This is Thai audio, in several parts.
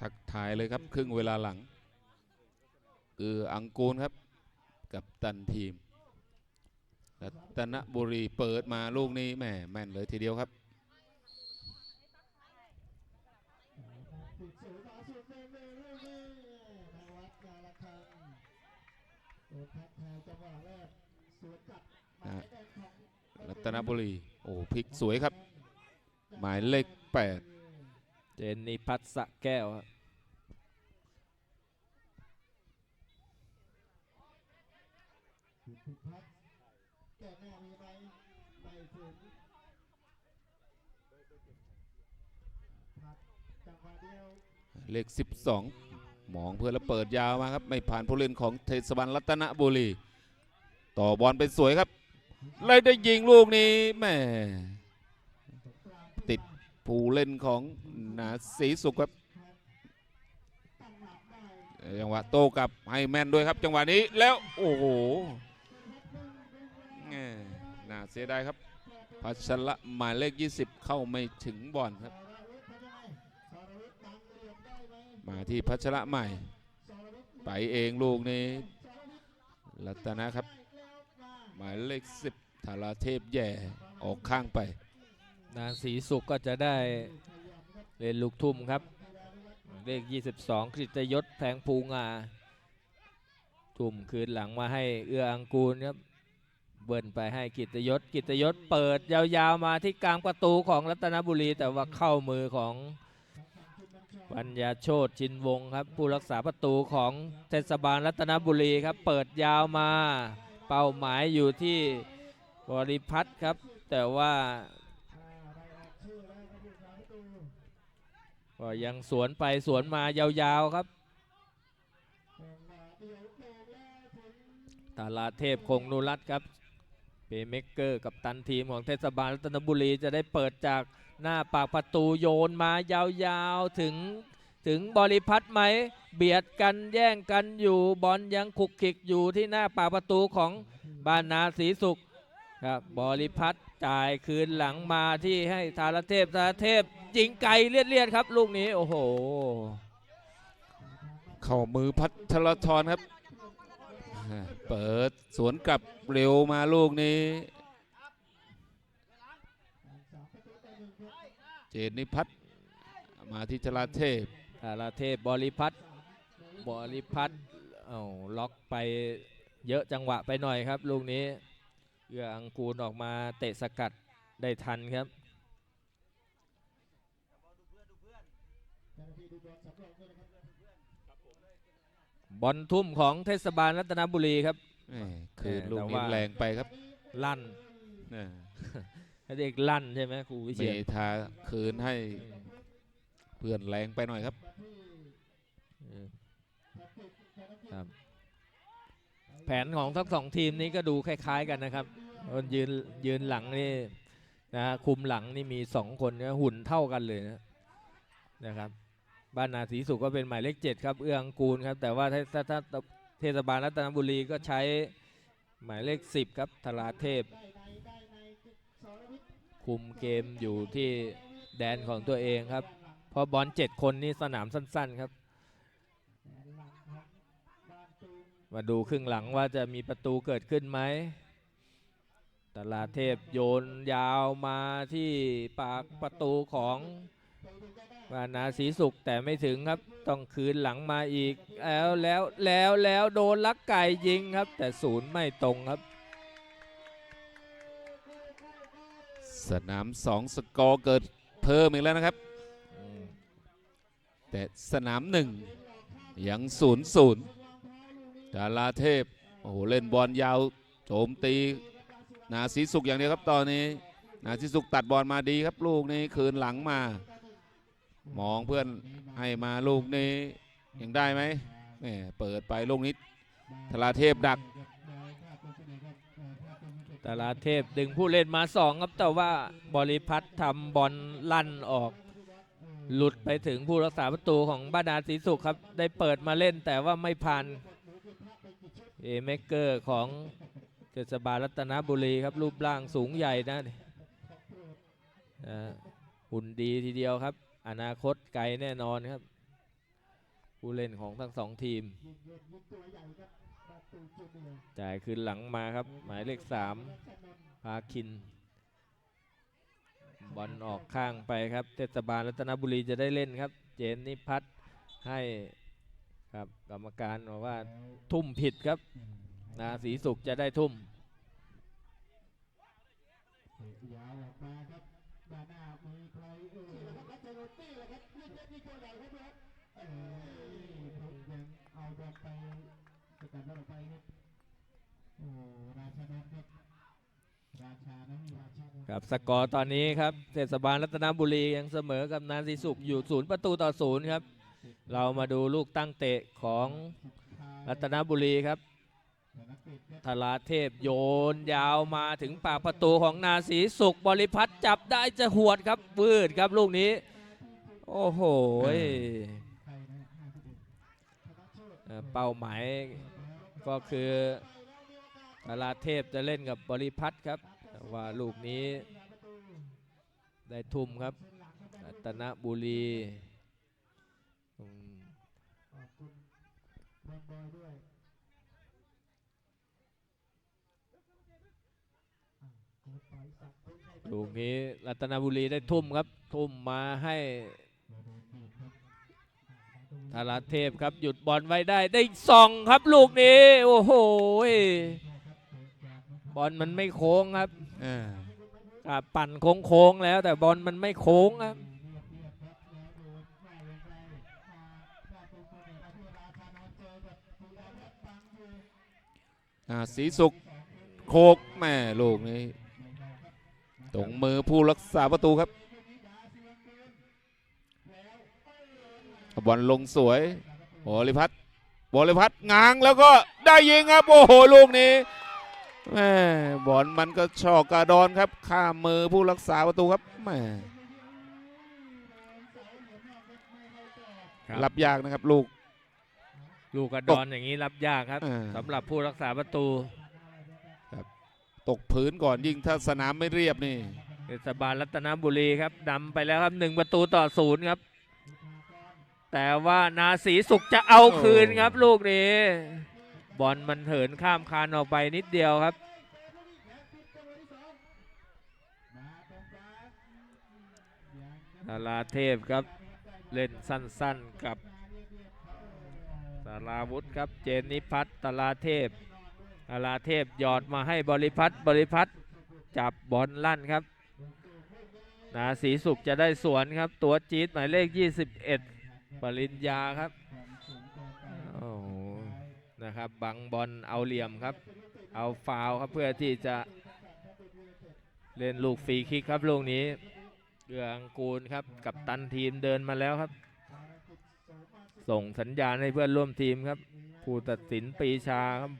ทักทายเลยครับ ครึ่งเวลาหลัง คืออังกูลครับ กับตันทีมรัตนบุรีเปิดมาลูกนี้แหม่แม่นเลยทีเดียวครับติดสูงมาสุดเมเมลูกนี้นวัดนาละคังโดนทักทายจังหวะแรกสวนกลับหมายเลขของรัตนบุรี โอ้พลิกสวยครับ หมายเลขแปด เจนนิพัฒสะแก้วครับผิดผิดพัดแก้หน้ามีไหมไม่ถึงพัดจังหวะเดียวเลข 12 มองเพื่อแล้วเปิดยาวมาครับ ไม่ผ่านผู้เล่นของเทศบาลรัตนบุรี ต่อบอลไปสวยครับไล่ได้ยิงลูกนี้แม่ ผู้เล่นของนาสีสุขครับจังหวะโตกับให้แมนด้วยครับจังหวะนี้แล้วโอ้โหน่าเสียดายครับพัชระหมายเลข 20 เข้าไม่ถึงบอลครับ มาที่พัชระใหม่ ไปเองลูกนี้รัตนะครับ หมายเลข 10ธาราเทพแย่ออกข้างไป นางสีสุขก็จะได้เล่นลูกทุ่มครับ เลข 22กฤตยศแพงภูงา ทุ่มคืนหลังมาให้เอื้ออังกูลครับเบิ้ลไปให้กิตยศกิตยศเปิดยาวๆมาที่กลางประตูของรัตนบุรี แต่ว่าเข้ามือของปัญญาโชตชินวงครับ ผู้รักษาประตูของเทศบาลรัตนบุรีครับ เปิดยาวมาเป้าหมายอยู่ที่บริพัตรครับ แต่ว่า ก็ยังสวนไปสวนมายาวๆครับตาลาเทพคงนุรัตน์ครับเปเมกเกอร์กับตันทีมของเทศบาลรัตนบุรีจะได้เปิดจากหน้าปากประตูโยนมายาวๆถึงถึงบริพัตไหม เบียดกันแย่งกันอยู่บอลยังขุกขิกอยู่ที่หน้าปากประตูของบ้านนาศรีสุขครับบริพัตจ่ายคืนหลังมาที่ให้ธารเทพธารเทพ ยิงไกลเลียดๆครับ ลูกนี้โอ้โห เข้ามือพัทรทรครับอ่าเปิดสวนกลับเร็วมาลูกนี้ เจนนิพัฒน์มาที่ชลาเทพธาราเทพบริพัตรบริพัตรเอาล็อกไปเยอะจังหวะไปหน่อยครับ ลูกนี้เอื้ออังกูลออกมาเตะสกัดได้ทันครับ บอลทุ่มของเทศบาลรัตนบุรีครับแหม่คืนแต่ลูกนี้ว่า แรงไปครับลั่นอ่าให้เด็กลั่นใช่ไหมครูวิเมเชียนทาคืนให้เพื่อนแรงไปหน่อยครับ เออครับ แผนของทั้งสองทีมนี้ก็ดูคล้าย ๆกันนะครับคนยืนยืนหลังนี่นะฮะคุมหลังนี่มีสองคนนะหุ่นเท่ากันเลยนะนะครับ บ้านนาศรีสุขก็เป็นหมายเลขเจ็ดครับ เอื้องกูลครับ แต่ว่าถ้าถ้าถ้าเทศบาลรัตนบุรีก็ใช้หมายเลขสิบครับธราเทพ คุมเกมอยู่ที่แดนของตัวเองครับ เพราะบอลเจ็ดคนนี่สนามสั้น ๆครับ มาดูครึ่งหลังว่าจะมีประตูเกิดขึ้นไหมตลาดเทพโยนยาวมาที่ปากประตูของ วานาศีสุขแต่ไม่ถึงครับ ต้องคืนหลังมาอีก แล้วแล้วแล้วแล้วโดนลักไก่ยิงครับ แต่ศูนย์ไม่ตรงครับ สนามสองสกอร์เกิดเพิ่มอีกแล้วนะครับ แต่สนามหนึ่งยังศูนย์ศูนย์ดาราเทพ โอ้โห เล่นบอลยาวโจมตี นาสีสุกอย่างเดียวครับตอนนี้ นาสีสุกตัดบอลมาดีครับลูกนี้คืนหลังมา มองเพื่อนให้มาลูกนี้ยังได้ไหมแหมเปิดไปลูกนี้ธาราเทพดักตลาเทพดึงผู้เล่นมาสองครับแต่ว่าบริพัตรทำบอลลั่นออก หลุดไปถึงผู้รักษาประตูของบ้านนาศรีสุขครับ ได้เปิดมาเล่นแต่ว่าไม่ผ่านเอเมเกอร์ของเทศบาลรัตนบุรีครับ รูปร่างสูงใหญ่นะหุ่นดีทีเดียวครับ อนาคตไกลแน่นอนครับ ผู้เล่นของทั้งสองทีมใหญ่ครับประตูจูเนียร์จ่ายคืนหลังมาครับ หมายเลขสามพาคิน บอลออกข้างไปครับ เทศบาลรัตนบุรีจะได้เล่นครับ เจนนิพัฒน์ให้ครับกรรมการบอกว่าทุ่มผิดครับ นาสีสุขจะได้ทุ่มยาวออกมาครับด้านหน้ามีใครเอ่ยแล้วครับรัชนนท์นี่แหละครับยิงเล่นยิงตัวใหญ่ครับพี่ครับเอ้ยผมยังเอาบอลไป สกัดบอลออกไปครับโอ้ราชนนท์ครับราชานะราชานนท์ครับสกอร์ตอนนี้ครับเทศบาลรัตนบุรียังเสมอกับนาสีสุขอยู่ศูนย์ประตูต่อศูนย์ครับ เรามาดูลูกตั้งเตะของรัตนบุรีครับธราเทพโยนยาวมาถึงปากประตูของนาสีสุขบริพัตรจับได้จะหวดครับวืดครับลูกนี้ โอ้โหยเอ่อเป้าหมาย ก็คือธราเทพจะเล่นกับบริพัตรครับแต่ว่าลูกนี้ได้ทุ่มครับรัตนบุรีลูกนี้รัตนบุรีได้ทุ่มครับ ทุ่มมาให้าราเทพครับหยุดบอลไว้ได้ได้ส่องครับลูกนี้ โอ้โหยบอลมันไม่โค้งครับเอออ่าปั่นโค้งๆแล้ว แต่บอลมันไม่โค้งครับอ่าสีสุกโคกแม่ลูกนี้ตรงมือผู้รักษาประตูครับ บอลลงสวยบริพัตรบริพัตรงางแล้วก็ได้ยิงครับโอ้โหลูกนี้แม่บอลมันก็ชอกกระดอนครับข้ามมือผู้รักษาประตูครับแม่ครับรับยากนะครับลูก ลูกกระดอนอย่างนี้รับยากครับอ่า สำหรับผู้รักษาประตูตกพื้นก่อนยิ่งถ้าสนามไม่เรียบนี่ เทศบาลรัตนบุรีครับนำไปแล้วครับหนึ่งประตูต่อศูนย์ครับ แต่ว่านาสีสุขจะเอาคืนครับลูกนี้ บอลมันเหินข้ามคานออกไปนิดเดียวครับธาราเทพครับเล่นสั้นๆกับสาราวุธครับเจนนิพัฒน์ตาราเทพตาราเทพหยอดมาให้บริพัตรบริพัตรจับบอลลั่นครับนาสีสุขจะได้สวนครับ ตัวจี๊ดหมายเลข 21 ปริญญาครับโอ้โหนะครับบังบอลเอาเหลี่ยมครับ เอาฟาวล์ครับเพื่อที่จะเล่นลูกฟรีคิกครับลูกนี้เกืออังกูลครับกับตันทีมเดินมาแล้วครับ ส่งสัญญาณให้เพื่อนร่วมทีมครับผู้ตัดสินปรีชาครับ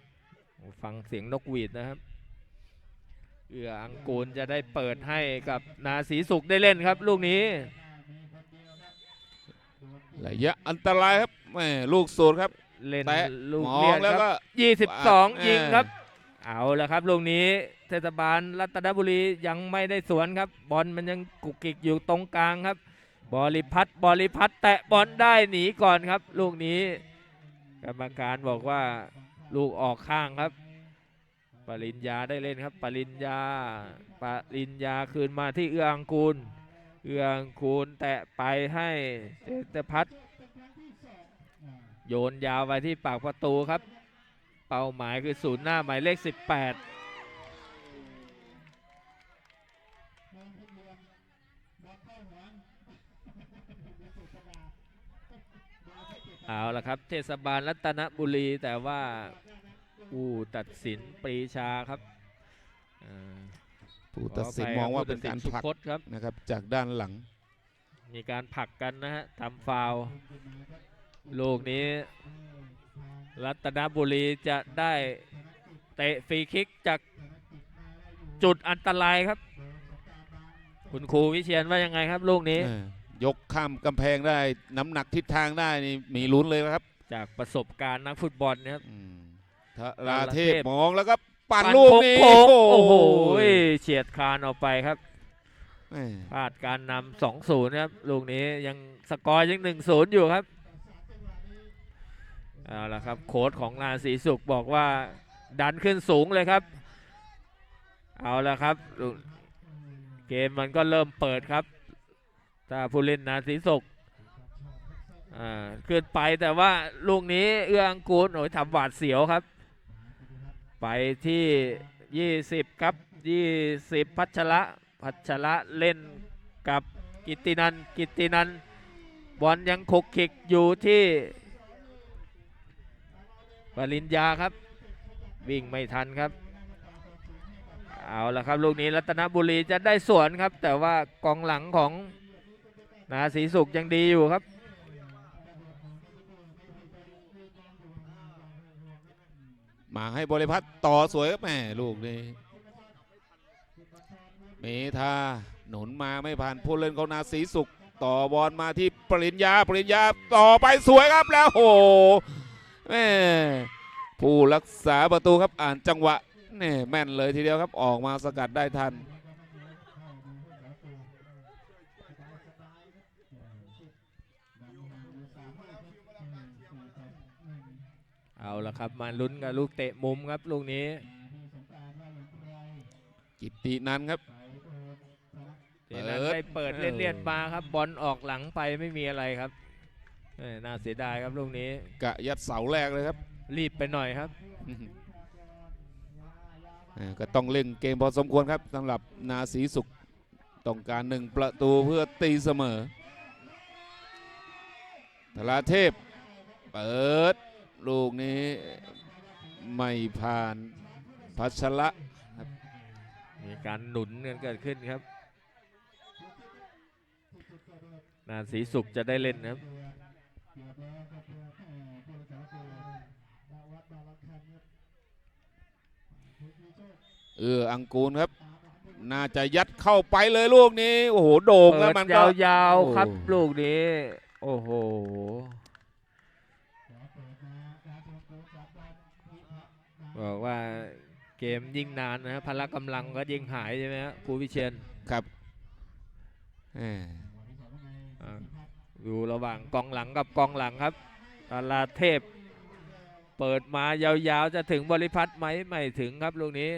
โอ้ฟังเสียงนกหวีดนะครับ เอื้ออังกูลจะได้เปิดให้กับนาสีสุขได้เล่นครับ ลูกนี้ ระยะอันตรายครับแม่ลูกสูตรครับ เล่นแตะลูกมอเลียงนแล้วคก็รับเออ22ยิงครับ เอาแล้วครับลูกนี้เทศบาลรัตนบุรียังไม่ได้สวนครับ บอลมันยังกุกกิกอยู่ตรงกลางครับ บริพัตรบริพัตรแตะบอลได้หนีก่อนครับ ลูกนี้กรรมการบอกว่าลูกออกข้างครับ ปริญญาได้เล่นครับ ปริญญา ปริญญาคืนมาที่เอื้ออังกูล เอื้ออังกูลแตะไปให้เจตพัฒโยนยาวไปที่ปากประตูครับ เป้าหมายคือศูนย์หน้าหมายเลข 18เอาละครับ เทศบาลรัตนบุรีแต่ว่าผู้ตัดสินปรีชาครับ ผู้ตัดสินขภัยมองว่าผู้เป็นการสุผลักพจน์ครับนะครับ จากด้านหลัง มีการผลักกันนะฮะทำฟาวล์ลูกนี้ รัตนบุรีจะได้เตะฟรีคิกจากจุดอันตรายครับ คุณครูวิเชียนว่ายังไงครับลูกนี้เออยกข้ามกำแพงได้น้ำหนักทิศทางได้นี่มีลุ้นเลยนะครับ จากประสบการณ์นักฟุตบอลนะครับอืมธาราเทพธาราเทพมองแล้วก็ปั่น ปั่นลูกนี้โค้งๆโอ้โอ้โหโหเฉียดคานออกไปครับแม่พลาดการนำ2-0ครับลูกนี้ยังสกอร์ยัง1-0อยู่ครับเอาละครับโค้ชของนาสีสุขบอกว่าดันขึ้นสูงเลยครับ เอาละครับ เกมมันก็เริ่มเปิดครับถ้าผู้เล่นนาสีสุขอ่าขึ้นไปแต่ว่าลูกนี้เอื้ออังกูลโอ้ยทำหวาดเสียวครับ ไปที่ 20 ครับ 20 พัชระพัชระเล่นกับกิตินันกิตินันบอลยังขกขิกอยู่ที่ปริญญาครับ วิ่งไม่ทันครับ เอาละครับ ลูกนี้รัตนบุรีจะได้สวนครับ แต่ว่ากองหลังของนาสีสุขยังดีอยู่ครับ มาให้บริพัตรต่อสวยครับแม่ลูกนี้เมธาหนุนมาไม่ผ่านผู้เล่นของนาสีสุข ต่อบอลมาที่ปริญญาปริญญาต่อไปสวยครับแล้วโหแม่ผู้รักษาประตูครับอ่านจังหวะนี่แม่นเลยทีเดียวครับออกมาสกัดได้ทัน เอาละครับมาลุ้นกับลูกเตะมุมครับลูกนี้ กิตตินันท์ครับ เดี๋ยวนั้นเปิดไปเปิดเออเลียนๆมาครับบอลออกหลังไปไม่มีอะไรครับเอ้ยน่าเสียดายครับลูกนี้ กะยัดเสาแรกเลยครับ รีบไปหน่อยครับอ่าก็ต้องเล่นเกมพอสมควรครับสำหรับนาสีสุขต้องการหนึ่งประตูเพื่อตีเสมอธราเทพ เปิด ลูกนี้ไม่ผ่านพัชระมีการหนุนกันเกิดขึ้นครับ นาสีสุขจะได้เล่นนะครับเอออังกูลครับ น่าจะยัดเข้าไปเลยลูกนี้ โอ้โห โด่งแล้วมันเปิก็ดยาวๆครับโอ้ลูกนี้ โอ้โห บอกว่าเกมยิ่งนานนะครับพละกำลังก็ยิ่งหายใช่ไหมครับครูวิเชียนครับแหมอ่าอยู่ระหว่างกองหลังกับกองหลังครับตาลาเทพ เปิดมายาวๆ จะถึงบริพัตรไหมไม่ถึงครับลูกนี้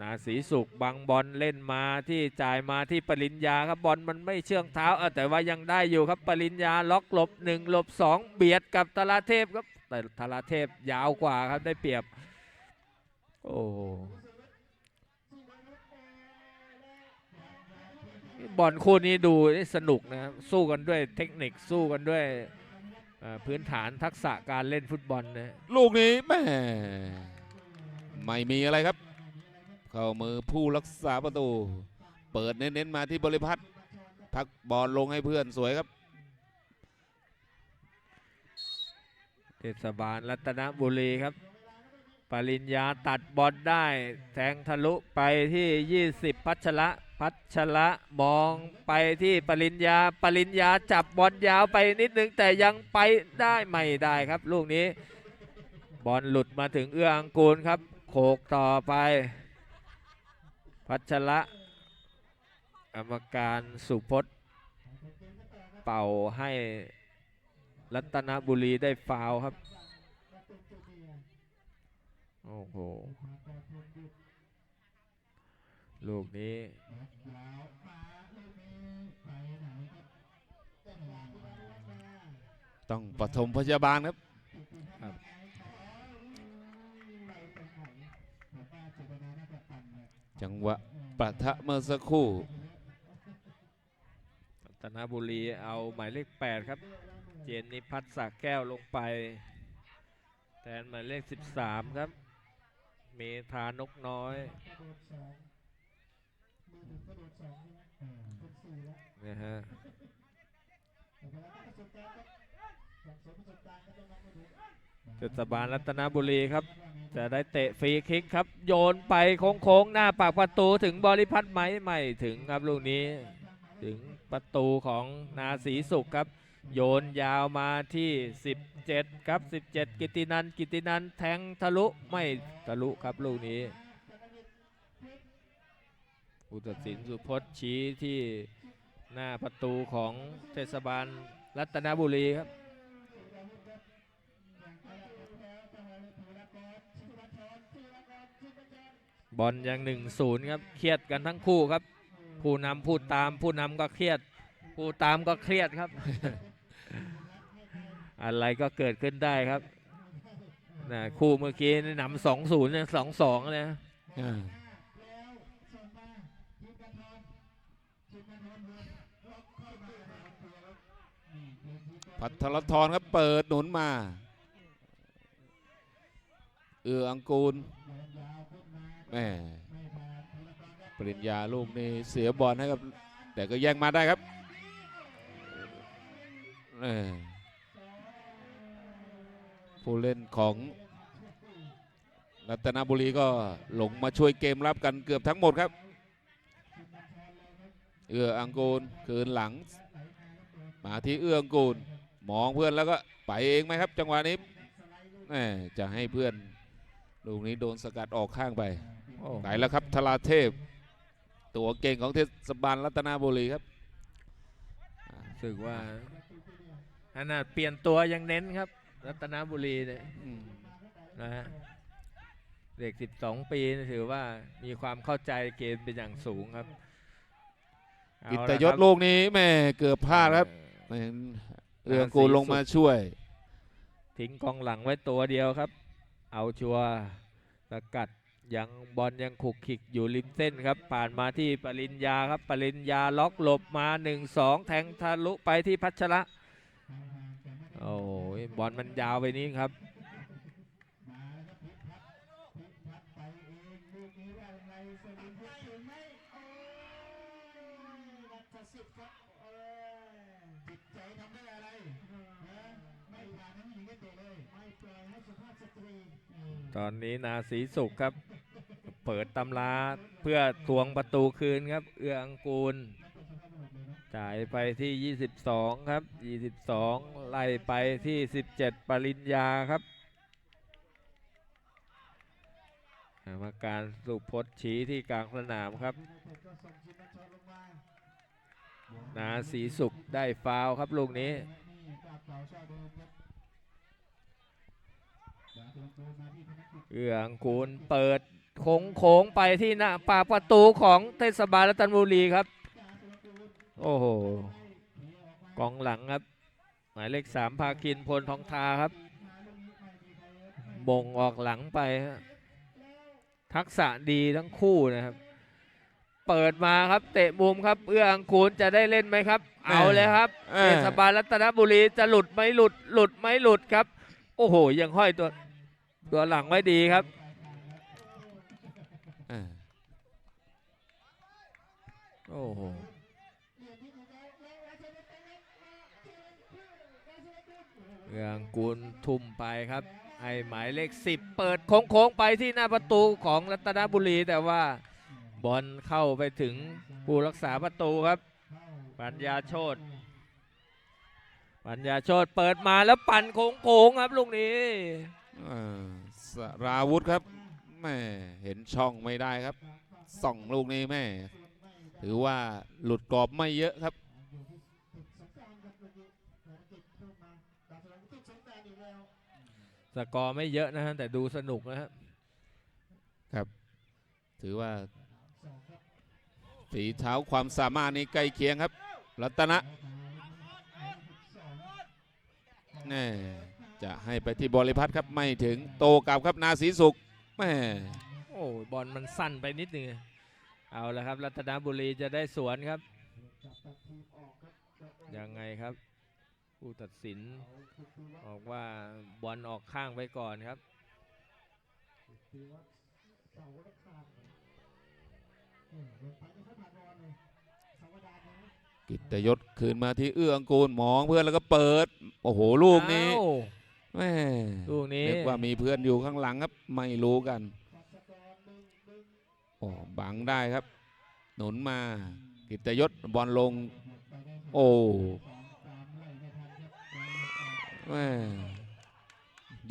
นาสีสุขบังบอลเล่นมาที่จ่ายมาที่ปริญญาครับบอลมันไม่เชื่องเท้าเออแต่ว่ายังได้อยู่ครับปริญญาล็อกหลบหนึ่งหลบสองเบียดกับตาลาเทพครับ แต่ตาลาเทพยาวกว่าครับได้เปรียบ โอ้บอลคู่นี้ดูสนุกนะครับสู้กันด้วยเทคนิคสู้กันด้วยพื้นฐานทักษะการเล่นฟุตบอลนะลูกนี้แม่ไม่มีอะไรครับ เข้ามือผู้รักษาประตู เปิดเน้นๆมาที่บริพัตรพักบอลลงให้เพื่อนสวยครับ เทศบาลรัตนบุรีครับ ปริญญาตัดบอลได้แทงทะลุไปที่ 20 พัชระพัชระมองไปที่ปริญญาปริญญาจับบอลยาวไปนิดนึงแต่ยังไปได้ไม่ได้ครับ ลูกนี้ บอลหลุดมาถึงเอื้ออังกูลครับ โขกต่อไป พัชระกรรมการสุพจน์เป่าให้ รัตนบุรีได้ฟาวล์ครับ โอ้โห ลูกนี้ต้องปฐมพยาบาลครับครับจังหวะปะทะเมื่อสักครู่รัตนบุรีเอาหมายเลข 8 ครับเจนนิพัฒน์สากแก้วลงไปแทนหมายเลข 13 ครับ เมธานกน้อยนะฮะเทศบาลรัตนบุรีครับ จะได้เตะฟรีคิกครับ โยนไปโค้งๆ หน้าปากประตูถึงบริพัตรไหมไม่ถึงครับลูกนี้ ถึงประตูของนาสีสุขครับ โยนยาวมาที่ 17 ครับ 17 กิตินันกิตินันแทงทะลุไม่ทะลุครับลูกนี้อุตสินสุพจน์ชี้ที่หน้าประตูของเทศบาลรัตนบุรีครับบอลยัง1นครับเครียดกันทั้งคู่ครับ ผู้นำพูดตามผู้นำก็เครียด ผู้ตามก็เครียดครับ อะไรก็เกิดขึ้นได้ครับนะคู่เมื่อกี้นี่นำสองศูนย์สองสองเลยนะอ่าแล้วส่งมาทีมกันทอนทีมกันทอนครับเป็นทีมกันพัทรทรครับเปิดหนุนมา เอืออังกูลแม่ปริญญาลูกนี้เสียบอลให้กับ แต่ก็แย่งมาได้ครับเอ่ ผู้เล่นของรัตนบุรีก็หลงมาช่วยเกมรับกันเกือบทั้งหมดครับ เอื้ออังกูลคืนหลัง มาที่เอื้ออังกูลมองเพื่อนแล้วก็ไปเองไหมครับ จังหวะนี้แหม่จะให้เพื่อนลูกนี้โดนสกัดออกข้างไปโอ้ไหนแล้วครับธราเทพ ตัวเก่งของเทศบาลรัตนบุรีครับรู้สึกว่าขนาดเปลี่ยนตัวยังเน้นครับ รัตนบุรีเนี่ยอืมนะฮะเด็ก 12 ปีนี่ถือว่ามีความเข้าใจเกมเป็นอย่างสูงครับกิเอาตละยศครับลูกนี้แม่เกือบพลาดครับเอ่อแม่เอืองกูลลงมาช่วย ทิ้งกองหลังไว้ตัวเดียวครับ เอาชัวร์สกัดยังบอลยังขุกขิกอยู่ริมเส้นครับ ผ่านมาที่ปริญญาครับ ปริญญาล็อกหลบมา 1-2 แทงทะลุไปที่พัชระ โอ้ยบอลมันยาวไปนี้ครับมาแล้วครับพิพัฒน์พิพัฒน์ไปเองลูกนี้ว่ายังไงสลิมได้หรือไม่โอ้ยรัชสิทธิ์ครับเออจิตใจทำด้วยอนะไม่ผ่านทั้งหญิงก็เตะเลยไม่ปล่อยให้สุภาพสตรีเออตอนนี้นาสีสุขครับ เปิดตำราเพื่อทวงประตูคืนครับ เอื้ออังกูล จ่ายไปที่ 22 ครับ 22 ไล่ไปที่ 17 ปริญญาครับกรรมการสุพจน์ชี้ที่กลางสนามครับ นาสีสุขได้ฟาวครับลูกนี้เอื้องกูลเปิดโค้งโค้งไปที่หน้าปากประตูของเทศบาลรัตนบุรีครับ โอ้โหกองหลังครับ หมายเลขสามพาคินพลทองทาครับบ่งออกหลังไปฮะทักษะดีทั้งคู่นะครับ เปิดมาครับเตะมุมครับ เอื้ออังคูลจะได้เล่นไหมครับ เอาเลยครับเออเทศบาลรัตนบุรีจะหลุดไหมหลุด หลุดไหมหลุดครับ โอ้โห ยังห้อยตัว ตัวหลังไว้ดีครับอ่าโอ้โห เอื้องกูลทุ่มไปครับให้หมายเลขสิบเปิดโค้งๆไปที่หน้าประตูของรัตนบุรี แต่ว่าบอลเข้าไปถึงผู้รักษาประตูครับ ปัญญาโชตปัญญาโชตเปิดมาแล้วปั่นโค้งๆครับลูกนี้สราวุธครับแม่เห็นช่องไม่ได้ครับส่องลูกนี้แม่ถือว่าหลุดกรอบไม่เยอะครับ สกอร์ไม่เยอะนะฮะแต่ดูสนุกนะฮะถือว่าฝีเท้าความสามารถนี้ใกล้เคียงครับ รัตนะแน่จะให้ไปที่บริพัตรครับไม่ถึงโตกลับครับนาสีสุขแม่โอ้ยบอลมันสั้นไปนิดนึงเอาละครับ รัตนบุรีจะได้สวนครับ ยังไงครับ ผู้ตัดสินบอกว่าบอลออกข้างไปก่อนครับกิตยศคืนมาที่เอื้ออังกูลมองเพื่อนแล้วก็เปิด โอ้โหลูกนี้อ้าวแม่ลูกนี้เรียกว่ามีเพื่อนอยู่ข้างหลังครับ ไม่รู้กันโอ้บังได้ครับ หนุนมา กิตยศบอลลง โอ้ แม่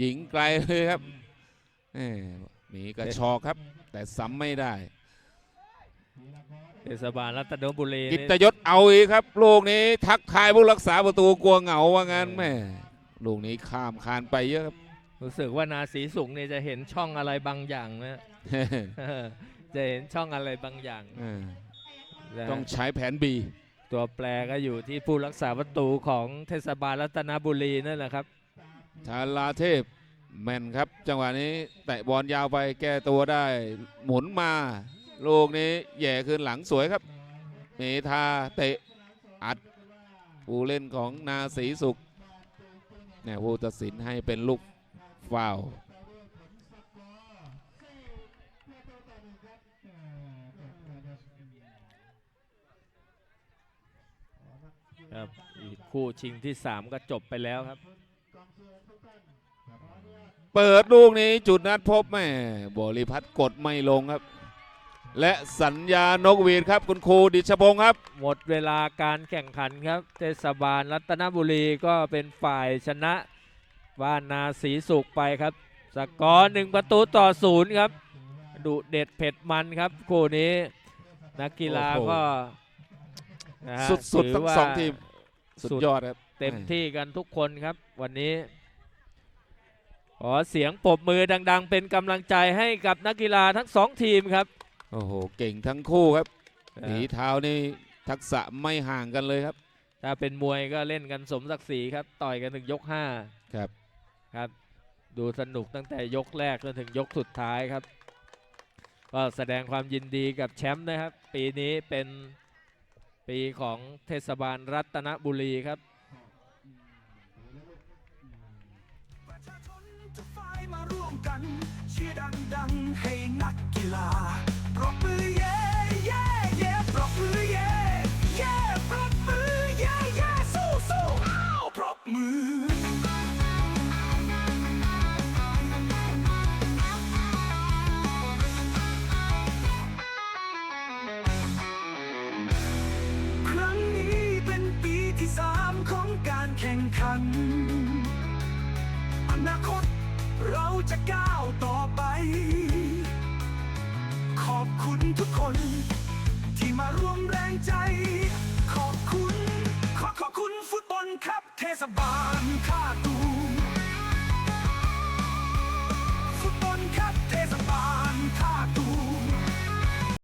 ยิงไกลเลยครับแม่มีกระชอกครับ แต่ซ้ำไม่ได้เทศบาลรัตนบุรีกินี่ตยศเอาอีกครับ ลูกนี้ทักทายผู้รักษาประตูกลัวเหงาว่างั้นแม่ลูกนี้ข้ามคานไปเยอะครับรู้สึกว่านาสีสุงเนี่ยจะเห็นช่องอะไรบางอย่างนะเจะเห็นช่องอะไรบางอย่างอ่านะฮะต้องใช้แผน B ตัวแปรก็อยู่ที่ผู้รักษาประตูของเทศบาลรัตนบุรีนั่นแหละครับธาราเทพแมนครับ จังหวะนี้แตะบอลยาวไปแก้ตัวได้ หมุนมาลูกนี้แย่คืนหลังสวยครับ เมธาเตะอัดผู้เล่นของนาสีสุขเนี่ยผู้ตัดสินให้เป็นลูกฟาว ครับอีกคู่ชิงที่ 3 ก็จบไปแล้วครับ เปิดลูกนี้จุดนัดพบแม่บริพัตรกดไม่ลงครับ และสัญญานกหวีดครับ คุณครูดิชพงศ์ครับ หมดเวลาการแข่งขันครับ เทศบาลรัตนบุรีก็เป็นฝ่ายชนะบ้านนาศรีสุขไปครับ สกอร์หนึ่งประตูต่อศูนย์ครับดุเด็ดเผ็ดมันครับคู่นี้ นักกีฬาโอ้โหก็ นะฮะสุดๆถืทั้งว่าสองทีม สุดยอดครับ เต็มที่กันทุกคนครับวันนี้ ขอเสียงปรบมือดัง ๆ เป็นกำลังใจให้กับนักกีฬาทั้งสองทีมครับ โอ้โห เก่งทั้งคู่ครับอ่าหนีเท้านี่ทักษะไม่ห่างกันเลยครับ ถ้าเป็นมวยก็เล่นกันสมศักดิ์ศรีครับ ต่อยกันถึงยก5ครับครับ ดูสนุกตั้งแต่ยกแรกจนถึงยกสุดท้ายครับ ก็แสดงความยินดีกับแชมป์นะครับ ปีนี้เป็น ปีของเทศบาลรัตนบุรีครับ